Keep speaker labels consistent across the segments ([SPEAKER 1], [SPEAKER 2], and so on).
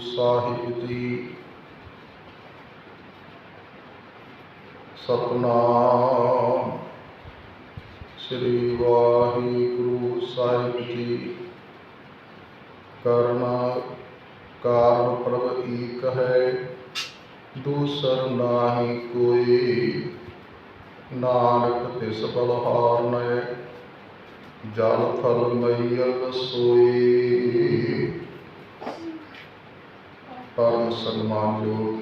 [SPEAKER 1] ਸਾਹਿਬ ਦੀ ਸਤਨਾਮ। ਸ੍ਰੀ ਵਾਹਿਗੁਰੂ ਸਾਹਿਬ ਜੀ, ਕਰਨਾ ਕਾਰਨ ਪ੍ਰਭ ਏਕ ਹੈ, ਦੂਸਰ ਨਾਹੀ ਕੋਈ ਨਾਨਕ ਤਿਸ ਬਲਹਾਰਨੈ ਜਲ ਥਲ ਮਈਲ ਸੋਈ ਪਰਮ ਸਨਮਾਨਯੋਗ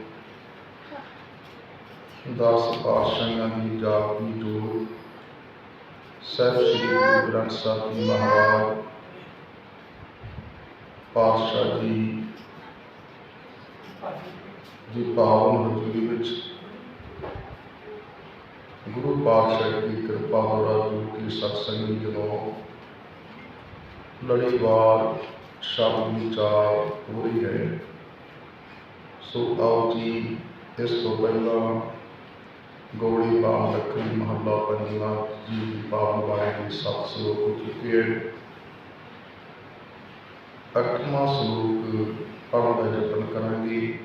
[SPEAKER 1] ਦਸ ਪਾਤਸ਼ਾਹਾਂ ਦੀ ਜਾਪ ਦੀ ਜੋਤ ਸਹਿਬ ਸ੍ਰੀ ਗੁਰੂ ਗ੍ਰੰਥ ਸਾਹਿਬ ਜੀ ਮਹਾਰਾਜ। ਪਾਤਸ਼ਾਹ ਜੀ ਦੀ ਪਾਵਨ ਹਜ਼ੂਰੀ ਵਿੱਚ ਗੁਰੂ ਪਾਤਸ਼ਾਹ ਦੀ ਕਿਰਪਾ ਦੁਆਰਾ ਜੋ ਕਿ ਸਤਸੰਗੀ ਜਦੋਂ ਲੜੀਵਾਰ ਸ਼ਬਦ ਵਿਚਾਰ ਹੋ ਰਹੀ ਹੈ ਸੋ ਆਓ ਜੀ, ਇਸ ਤੋਂ ਪਹਿਲਾਂ ਗੋੜੀ ਬਾਮ ਲੱਖਣੀ ਮਹੱਲਾ ਪੰਜਵਾਂ ਜੀ ਦੀ ਪਾਵਨ ਦੇ ਦੀ ਸਤ ਸਲੋਕ ਹੋ ਚੁੱਕੇ ਹੈ ਅੱਠਵਾਂ ਸਲੋਕ ਪੜ੍ਹਨ ਦਾ ਯਤਨ ਕਰਾਂਗੇ।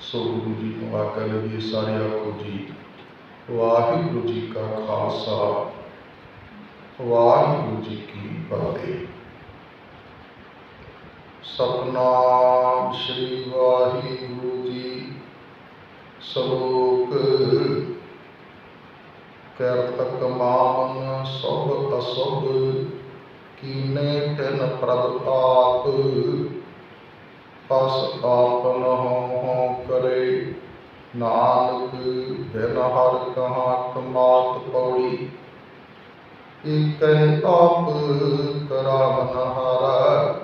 [SPEAKER 1] ਸੋ ਗੁਰੂ ਜੀ ਨੂੰ ਆਗਿਆ ਲਈਏ ਸਾਰੇ ਆਖੋ ਜੀ। ਵਾਹਿਗੁਰੂ ਜੀ ਕਾ ਖਾਲਸਾ, ਵਾਹਿਗੁਰੂ ਜੀ ਕੀ ਫਤਿਹ। ਸਤਨਾਮ ਸ੍ਰੀ ਵਾਹਿਗੁਰੂ ਜੀ। ਸ਼ਲੋਕ ਕਰਤ ਕਮਾਵਨ ਸਭ ਅਸਭ, ਕੀਨੇ ਤਿਨ ਪ੍ਰਭ ਆਪ। ਪਸ ਆਪਨ ਹਉ ਕਰੇ, ਨਾਨਕ ਬਿਨ ਹਰ ਕਹਾ ਕਮਾਤ ਪੌੜੀ। ਇਕਹਿ ਆਪ ਕਰਾਵਨ ਹਾਰਾ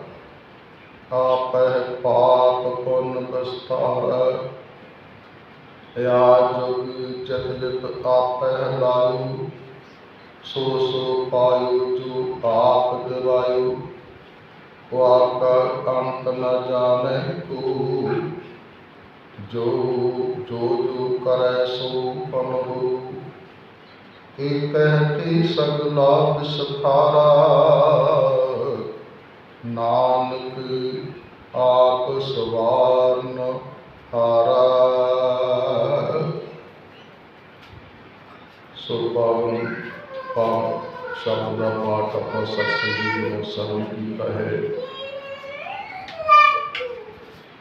[SPEAKER 1] ਆਪਹਿ ਪਾਪ ਪੁੰਨ ਪਸਤਾਰ ਯਾ ਜੋਗੀ ਚਿਤ ਲਿਪ ਆਪਹਿ ਲਾਇ। ਸੋ ਸੋ ਪਾਇਉ ਜੋ ਆਪ ਦਿਵਾਇਉ ਵਾਕਾ ਅੰਤ ਨ ਜਾਣੈ ਕੋ। ਜੋ ਜੋ ਜੋ ਕਰੈ ਸੋ ਪਨਹੁ ਏਕਹਿ ਤੇ ਸਗਲਾ ਵਿਸਥਾਰਾ ਨਾਨਕ ਆਪ ਸਵਾਰਨ ਹਾਰਾ। ਸੋ ਪਾਵਨ ਸ਼ਬਦ ਦਾ ਪਾਠ ਆਪਣਾ ਸਤਿ ਜੀ ਨੂੰ ਸਰਵ ਕੀਤਾ ਹੈ।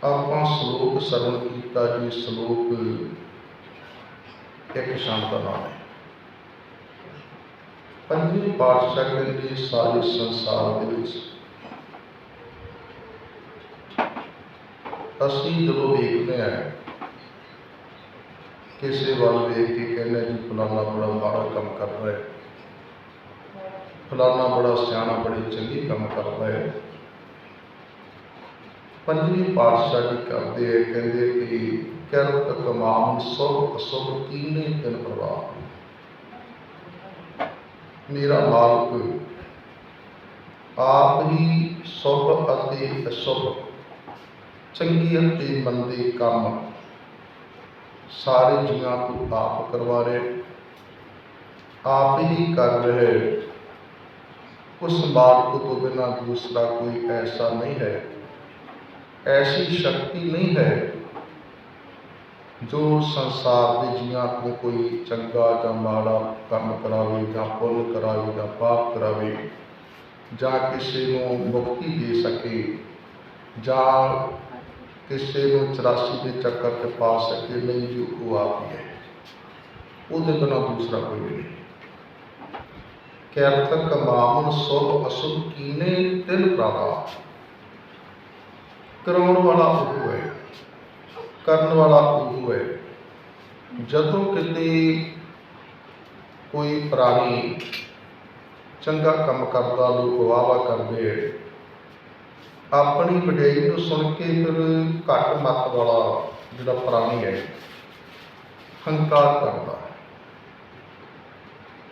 [SPEAKER 1] ਆਪਾਂ ਸ਼ਲੋਕ ਸਰਵ ਕੀਤਾ ਜੀ, ਸ਼ਲੋਕ ਇੱਕ ਸ਼ਬਦ ਦਾ ਨਾਮ ਹੈ। ਪੰਜੇ ਪਾਤਸ਼ਾਹ ਕਹਿੰਦੇ ਸਾਰੇ ਸੰਸਾਰ ਦੇ ਵਿੱਚ ਅਸੀਂ ਜਦੋਂ ਵੇਖਦੇ ਹਾਂ ਕਿਸੇ ਵੱਲ ਵੇਖ ਕੇ ਕਹਿੰਦੇ ਜੀ ਫਲਾਣਾ ਬੜਾ ਮਾੜਾ ਕੰਮ ਕਰਦਾ ਹੈ। ਫਲਾਣਾ ਬੜਾ ਸਿਆਣਾ, ਬੜੀ ਚੰਗੀ ਕੰਮ ਕਰਦਾ ਹੈ। ਪੰਜਵੀਂ ਪਾਤਸ਼ਾਹ ਜੀ ਕਰਦੇ ਹੈ ਕਹਿੰਦੇ ਕਿ ਕਰਤ ਕਮਾਮ ਸਭ ਅਸਭ ਕੀਨੇ ਤਿਨ ਪ੍ਰਭਾਵ ਮੇਰਾ ਮਾਲਕ, ਆਪ ਹੀ ਸਭ ਅਤੇ ਅਸੁਭ ਚੰਗੇ ਅਤੇ ਮੰਦੇ ਕੰਮ। ਸਾਰੇ ਜੀਵਾਂ ਤੋਂ ਆਪ ਕਰਵਾ ਰਹੇ ਆਪ ਹੀ ਕਰ ਰਹੇ। ਉਸ ਮਾਲਕ ਤੋਂ ਬਿਨਾਂ ਦੂਸਰਾ ਕੋਈ ਐਸਾ ਨਹੀਂ ਹੈ। ਐਸੀ ਸ਼ਕਤੀ ਨਹੀਂ ਹੈ ਜੋ ਸੰਸਾਰ ਦੇ ਜੀਵਾਂ ਤੋਂ ਕੋਈ ਚੰਗਾ ਜਾਂ ਮਾੜਾ ਕੰਮ ਕਰਾਵੇ ਜਾਂ ਪੁੰਨ ਕਰਾਵੇ ਜਾਂ ਪਾਪ ਕਰਾਵੇ, ਜਾਂ ਕਿਸੇ ਨੂੰ ਮੁਕਤੀ ਦੇ ਸਕੇ ਜਾਂ ਕਿਸੇ ਨੂੰ 84 ਦੇ ਚੱਕਰ ਤੇ ਪਾ ਸਕੇ ਨਹੀਂ ਜੀ ਉਹ ਆਪ ਹੀ ਹੈ। ਉਹਦੇ ਬਿਨਾਂ ਦੂਸਰਾ ਕੋਈ ਨਹੀਂ ਕੈਰਤ ਕਮਾਵਨ ਸੁਭ ਅਸੁਭ ਕੀਨੇ ਤਿਨ ਪ੍ਰਭਾ ਕਰਾਉਣ ਵਾਲਾ ਉਹ ਹੈ, ਕਰਨ ਵਾਲਾ ਉਹ ਹੈ। ਜਦੋਂ ਕਿਤੇ ਕੋਈ ਪ੍ਰਾਣੀ ਚੰਗਾ ਕੰਮ ਕਰਦਾ, ਲੋਕ ਵਾਵਾ ਕਰਦੇ ਆਪਣੀ ਵਡਿਆਈ ਨੂੰ ਸੁਣ ਕੇ ਫਿਰ ਘੱਟ ਮੱਤ ਵਾਲਾ ਜਿਹੜਾ ਪ੍ਰਾਣੀ ਹੈ, ਹੰਕਾਰ ਕਰਦਾ ਹੈ।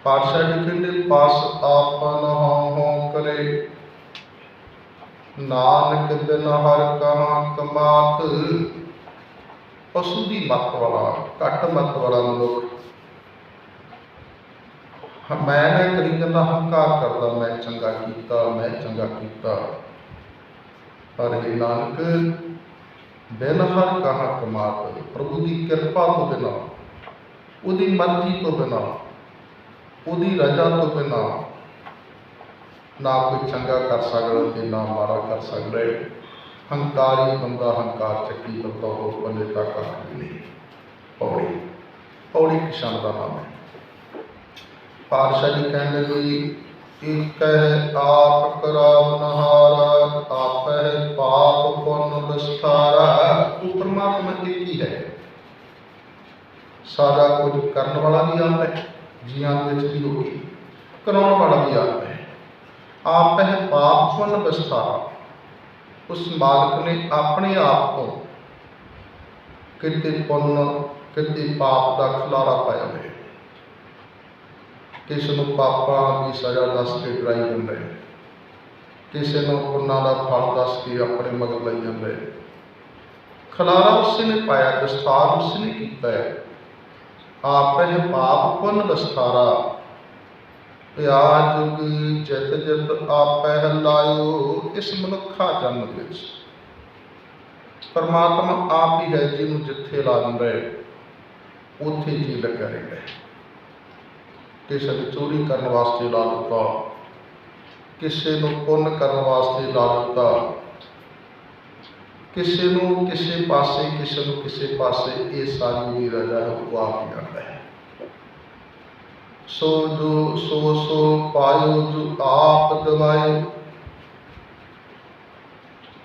[SPEAKER 1] ਪਾਤਸ਼ਾਹ ਜੀ ਕਹਿੰਦੇ, ਪਾਸ ਆਪਨ ਹਉ ਕਰੇ। ਨਾਨਕ ਬਿਨ ਹਰ ਕਹਾਂ ਕਮਾਤ। ਪਸ਼ੂ ਦੀ ਮੱਤ ਵਾਲਾ, ਘੱਟ ਮੱਤ ਵਾਲਾ ਮਨੁੱਖ। ਮੈਂ ਨਾ ਕਰੀ ਕਹਿੰਦਾ, ਹੰਕਾਰ ਕਰਦਾ, ਮੈਂ ਚੰਗਾ ਕੀਤਾ, ਮੈਂ ਚੰਗਾ ਕੀਤਾ। ਪਰ ਇਹ ਨਾਨਕ, ਬਿਨ ਹਰ ਕਹਾ ਕਮਾਤ ਪ੍ਰਭੂ ਦੀ ਕਿਰਪਾ ਤੋਂ ਬਿਨਾ, ਉਹਦੀ ਮਰਜ਼ੀ ਤੋਂ ਬਿਨਾ, ਉਹਦੀ ਰਜ਼ਾ ਤੋਂ ਬਿਨਾ ਨਾ ਕੋਈ ਚੰਗਾ ਕਰ ਸਕਦਾ ਤੇ ਨਾ ਮਾੜਾ ਕਰ ਸਕਦਾ। ਹੈ ਹੰਕਾਰੀ ਬੰਦਾ ਹੰਕਾਰ ਚੱਕੀ ਬੰਦਾ ਉਹ ਬੰਦੇ ਤੱਕ ਵੀ ਨਹੀਂ ਪੌੜੀ ਪੌੜੀ ਕਿਸ਼ਨ ਦਾ ਨਾਮ ਹੈ। ਪਾਤਸ਼ਾਹ ਜੀ ਕਹਿੰਦੇ ਵੀ ਇਕ ਆਪ ਕਰਾਵਨਹਾਰ ਆਪਹਿ ਪਾਪ ਪੁੰਨ ਵਿਸਥਾਰਾ। ਉਹ ਪਰਮਾਤਮਾ ਇੱਕ ਹੈ? ਸਾਰਾ ਕੁਝ ਕਰਨ ਵਾਲਾ ਵੀ ਆਪ ਹੈ, ਜੀਆਂ ਵਿੱਚ ਵੀ ਹੋਈ ਕਰਾਉਣ ਵਾਲਾ ਵੀ ਆਪ ਹੈ। ਆਪ ਹੈ ਪਾਪ ਪੁੰਨ ਵਿਸਥਾਰਾ। ਉਸ ਮਾਲਕ ਨੇ ਆਪਣੇ ਆਪ ਤੋਂ ਕਿਤੇ ਪੁੰਨ, ਕਿਤੇ ਪਾਪ ਦਾ ਖਲਾਰਾ ਪਾਇਆ ਹੈ ਕਿਸੇ ਨੂੰ ਪਾਪਾਂ ਦੀ ਸਜ਼ਾ ਦੱਸ ਕੇ ਡਰਾਈ ਜਾਂਦਾ। ਹੈ ਕਿਸੇ ਨੂੰ ਪੁੰਨਾਂ ਦਾ ਫਲ ਦੱਸ ਕੇ ਆਪਣੇ ਮਗਰ ਲਈ ਜਾਂਦਾ। ਖਲਾਰਾ ਉਸੇ ਨੇ ਪਾਇਆ ਵਿਸਥਾਰ ਉਸੇ ਨੇ ਕੀਤਾ ਹੈ। ਆਪੇ ਪਾਪ ਪੁੰਨ ਵਿਸਥਾਰਾ ਪਿਆਰ ਜੁਗ ਜਿਤ ਜਿਤ ਆਪੇ ਲਾਇਓ ਇਸ ਮਨੁੱਖਾ ਜਨਮ ਵਿੱਚ। ਪਰਮਾਤਮਾ ਆਪ ਹੀ ਹੈ ਜਿਹਨੂੰ ਜਿੱਥੇ ਲਾ ਦਿੰਦਾ ਹੈ ਉੱਥੇ ਜੀ ਲੱਗਾ ਰਹਿੰਦਾ ਹੈ ਕਿਸੇ ਨੂੰ ਚੋਰੀ ਕਰਨ ਵਾਸਤੇ ਲਾ ਦਿੱਤਾ, ਕਿਸੇ ਨੂੰ ਪੁੰਨ ਕਰਨ ਵਾਸਤੇ ਲਾ ਦਿੱਤਾ, ਕਿਸੇ ਨੂੰ ਕਿਸੇ ਪਾਸੇ, ਕਿਸੇ ਨੂੰ ਕਿਸੇ ਪਾਸੇ ਇਹ ਸਾਰੀ ਦੀ ਰਜਾ ਹੈ ਉਹ ਹੈ। ਸੋ ਜੋ, ਸੋ ਸੋ ਪਾਇਓ, ਜੋ ਆਪ ਦਵਾਇਓ।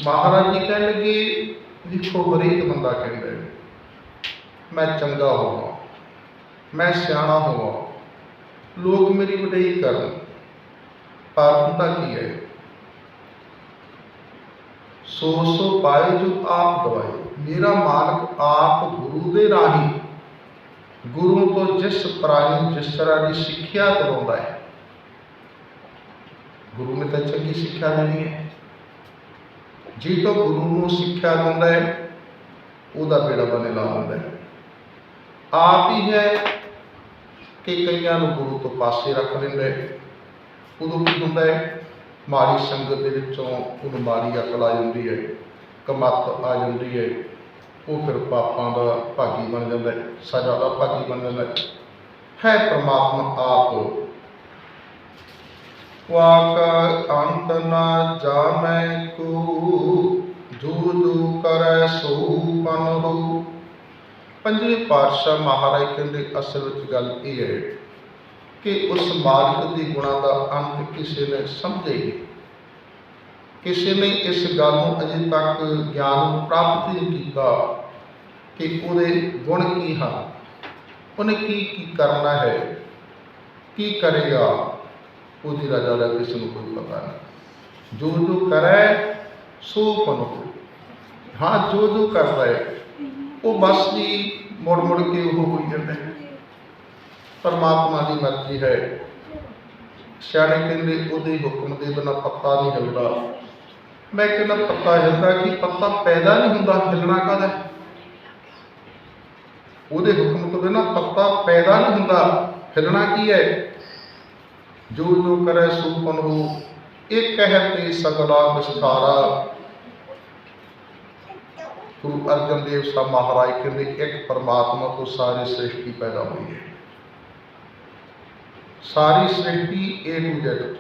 [SPEAKER 1] ਮਹਾਰਾਜ ਜੀ ਕਹਿਣ ਲੱਗੇ, ਦੇਖੋ, ਹਰੇਕ ਬੰਦਾ ਕਹਿੰਦਾ ਮੈਂ ਚੰਗਾ ਹੋਵਾਂ, ਮੈਂ ਸਿਆਣਾ ਹੋਵਾਂ ਲੋਕ ਮੇਰੀ ਵਡਿਆਈ ਕਰਨ। ਪਰ ਹੁੰਦਾ ਕੀ ਹੈ? ਸੋ ਸੋ ਪਾਏ ਜੋ ਆਪ ਦਵਾਏ ਮੇਰਾ ਮਾਲਕ ਆਪ ਗੁਰੂ ਦੇ ਰਾਹੀਂ। ਗੁਰੂ ਤੋਂ ਜਿਸ ਪ੍ਰਾਣੀ, ਜਿਸ ਤਰ੍ਹਾਂ ਦੀ ਸਿੱਖਿਆ ਦਿਵਾਉਂਦਾ ਹੈ। ਗੁਰੂ ਨੇ ਤਾਂ ਚੰਗੀ ਸਿੱਖਿਆ ਦੇਣੀ ਹੈ। ਜੇ ਤੋਂ ਗੁਰੂ ਨੂੰ ਸਿੱਖਿਆ ਦਿੰਦਾ ਹੈ, ਉਹਦਾ ਬੇੜਾ ਬਣੇ ਲਾ ਹੁੰਦਾ ਹੈ। ਆਪ ਹੀ ਹੈ ਕਿ ਕਈਆਂ ਨੂੰ ਗੁਰੂ ਤੋਂ ਪਾਸੇ ਰੱਖ ਦਿੰਦਾ ਹੈ। ਉਦੋਂ ਕੀ ਹੁੰਦਾ ਹੈ? ਮਾੜੀ ਸੰਗਤ ਦੇ ਵਿੱਚੋਂ ਉਹਨੂੰ ਮਾੜੀ ਅਕਲ ਆ ਜਾਂਦੀ ਹੈ, ਕਮੱਤ ਆ ਜਾਂਦੀ ਹੈ। ਉਹ ਫਿਰ ਪਾਪਾਂ ਦਾ ਭਾਗੀ ਬਣ ਜਾਂਦਾ ਹੈ, ਸਜ਼ਾ ਦਾ ਭਾਗੀ ਬਣ ਜਾਂਦਾ ਹੈ। ਪ੍ਰਮਾਤਮਾ ਆਪ। ਵਾਕ ਅੰਤ ਨਾ ਜਾਣੈ ਕੋ ਜੋ ਜੋ ਕਰੈ ਸੋ ਮਨ ਹੋ। ਪੰਜਵੇਂ ਪਾਤਸ਼ਾਹ ਮਹਾਰਾਜ ਕਹਿੰਦੇ ਅਸਲ ਵਿੱਚ ਗੱਲ ਇਹ ਹੈ ਕਿ ਉਸ ਮਾਲਕ ਦੇ ਗੁਣਾ ਦਾ ਅੰਤ ਕਿਸੇ ਨੇ ਸਮਝਿਆ ਨਹੀਂ। ਕਿਸੇ ਨੇ ਇਸ ਗੱਲ ਨੂੰ ਅਜੇ ਤੱਕ ਗਿਆਨ ਪ੍ਰਾਪਤ ਨਹੀਂ ਕੀਤਾ ਕਿ ਉਹਦੇ ਗੁਣ ਕੀ ਹਨ। ਉਹਨੇ ਕੀ ਕੀ ਕਰਨਾ ਹੈ, ਕੀ ਕਰੇਗਾ, ਉਹਦੀ ਰਜਾ ਦਾ ਕਿਸੇ ਨੂੰ ਕੋਈ ਪਤਾ ਨਹੀਂ। ਜੋ ਜੋ ਕਰੇ, ਸੋ ਫਨੋ ਹਾਂ, ਜੋ ਜੋ ਕਰਦਾ ਹੈ। ਉਹ ਬਸ ਜੀ ਮੁੜ ਮੁੜ ਕੇ ਉਹ ਹੋਈ ਜਾਂਦਾ ਹੈ ਪਰਮਾਤਮਾ ਦੀ ਮਰਜ਼ੀ ਹੈ। ਸਿਆਣੇ ਕਹਿੰਦੇ ਉਹਦੇ ਹੁਕਮ ਦੇ ਬਿਨਾਂ ਪੱਤਾ ਨਹੀਂ ਹਿਲਦਾ ਮੈਂ ਕਹਿੰਦਾ ਪੱਤਾ ਹਿਲਦਾ ਕਿ? ਪੱਤਾ ਪੈਦਾ ਨਹੀਂ ਹੁੰਦਾ ਹਿਲਣਾ ਕਾਹਦਾ? ਉਹਦੇ ਹੁਕਮ ਤੋਂ ਬਿਨਾਂ ਪੱਤਾ ਪੈਦਾ ਨਹੀਂ ਹੁੰਦਾ ਹਿਲਣਾ ਕੀ ਹੈ? ਜੋ ਜੋ ਕਰੇ ਸੋ ਪਨੋ ਇਹ ਕਹਿਤੇ ਸਗਲਾ ਵਿਸਤਾਰਾ ਗੁਰੂ ਅਰਜਨ ਦੇਵ ਸਾਹਿਬ ਮਹਾਰਾਜ ਕਹਿੰਦੇ ਇੱਕ ਪਰਮਾਤਮਾ ਤੋਂ ਸਾਰੀ ਸ੍ਰਿਸ਼ਟੀ ਪੈਦਾ ਹੋਈ ਹੈ। ਸਾਰੀ ਸ੍ਰਿਸ਼ਟੀ ਇਹ ਟੂ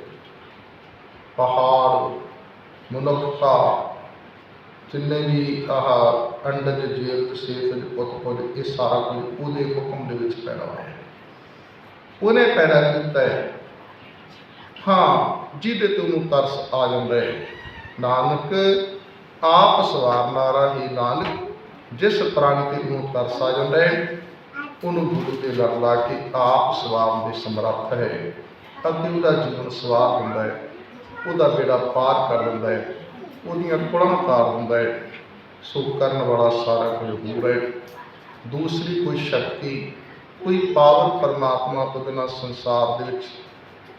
[SPEAKER 1] ਪਹਾੜ, ਮਨੁੱਖਤਾ, ਜਿੰਨੇ ਵੀ ਆਹ ਅੰਡਜ ਜੀਵ ਸੇਤ ਉਤਪਦ ਇਹ ਸਾਰਾ ਕੁਝ ਉਹਦੇ ਹੁਕਮ ਦੇ ਵਿੱਚ ਪੈਦਾ ਹੋਇਆ ਹੈ। ਉਹਨੇ ਪੈਦਾ ਕੀਤਾ ਹੈ। ਹਾਂ, ਜਿਹਦੇ ਤੇ ਉਹਨੂੰ ਤਰਸ ਆ ਜਾਂਦਾ ਹੈ। ਨਾਨਕ ਆਪ ਸਵਾਰਨਾ ਹੀ ਨਾਨਕ, ਜਿਸ ਪ੍ਰਾਣੀ ਤੇ ਉਹਨੂੰ ਤਰਸ ਜਾਂਦਾ ਹੈ, ਉਹਨੂੰ ਗੁਰੂ ਤੇ ਲੜ ਲਾ ਕੇ ਆਪ ਸਵਾਰਨ ਦੇ ਸਮਰੱਥ ਹੈ। ਅਤੇ ਉਹਦਾ ਜੀਵਨ ਸਵਾਰ ਦਿੰਦਾ ਹੈ, ਉਹਦਾ ਬੇੜਾ ਪਾਰ ਕਰ ਦਿੰਦਾ ਹੈ, ਉਹਦੀਆਂ ਕੁਲਾਂ ਉਤਾਰ ਦਿੰਦਾ ਹੈ। ਸੋ ਕਰਨ ਵਾਲਾ ਸਾਰਾ ਕੁਝ ਹੋਰ ਹੈ। ਦੂਸਰੀ ਕੋਈ ਸ਼ਕਤੀ, ਕੋਈ ਪਾਵਰ ਪਰਮਾਤਮਾ ਤੋਂ ਬਿਨਾਂ ਸੰਸਾਰ ਦੇ ਵਿੱਚ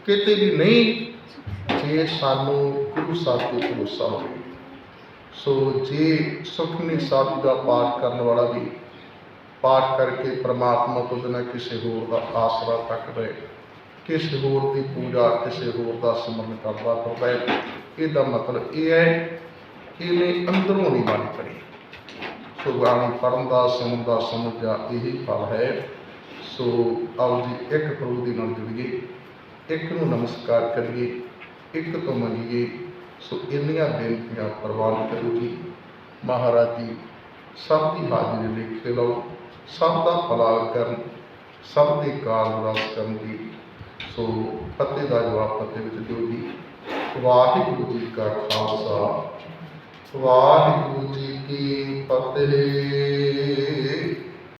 [SPEAKER 1] ਕਿਤੇ ਵੀ ਨਹੀਂ, ਜੇ ਸਾਨੂੰ ਗੁਰੂ ਸਾਹਿਬ ਤੇ ਭਰੋਸਾ ਹੋਵੇ। ਸੋ ਜੇ ਸੁਖਮਨੀ ਸਾਹਿਬ ਦਾ ਪਾਠ ਕਰਨ ਵਾਲਾ ਵੀ ਪਾਠ ਕਰਕੇ ਪ੍ਰਮਾਤਮਾ ਤੋਂ ਬਿਨਾਂ ਕਿਸੇ ਹੋਰ ਦਾ ਆਸਰਾ ਤੱਕ ਰਹੇ, ਕਿਸੇ ਹੋਰ ਦੀ ਪੂਜਾ, ਕਿਸੇ ਹੋਰ ਦਾ ਸਿਮਰਨ ਕਰਦਾ ਕਰਦਾ ਹੈ, ਇਹਦਾ ਮਤਲਬ ਇਹ ਹੈ ਇਹਨੇ ਅੰਦਰੋਂ ਨਹੀਂ ਬਾਣੀ ਪੜੀ ਸੋ ਬਾਣੀ ਪੜ੍ਹਨ ਦਾ, ਸੁਣਨ ਦਾ ਸਮਝ ਦਾ ਇਹੀ ਫਲ ਹੈ। ਸੋ ਆਓ ਜੀ, ਇੱਕ ਪ੍ਰਭੂ ਦੀ ਨਾਲ ਜੁੜੀਏ, ਇੱਕ ਨੂੰ ਨਮਸਕਾਰ ਕਰੀਏ, ਇੱਕ ਤੋਂ ਮੰਗੀਏ ਸੋ ਇੰਨੀਆਂ ਬੇਨਤੀਆਂ ਪ੍ਰਵਾਨ ਕਰੋ ਜੀ। ਮਹਾਰਾਜ ਜੀ, ਸਭ ਦੀ ਹਾਜ਼ਰੀ ਲਿਖ ਲਓ, ਸਭ ਦਾ ਭਲਾ ਕਰਨ, ਸਭ ਦੇ ਕਾਲ ਰਾਸ ਕਰਨ ਦੀ ਸੋ ਫਤਿਹ ਦਾ ਜਵਾਬ ਫਤਿਹ ਵਿੱਚ ਦਿਓ ਜੀ। ਵਾਹਿਗੁਰੂ ਜੀ ਕਾ ਖਾਲਸਾ, ਵਾਹਿਗੁਰੂ ਜੀ ਕੀ ਫਤਿਹ।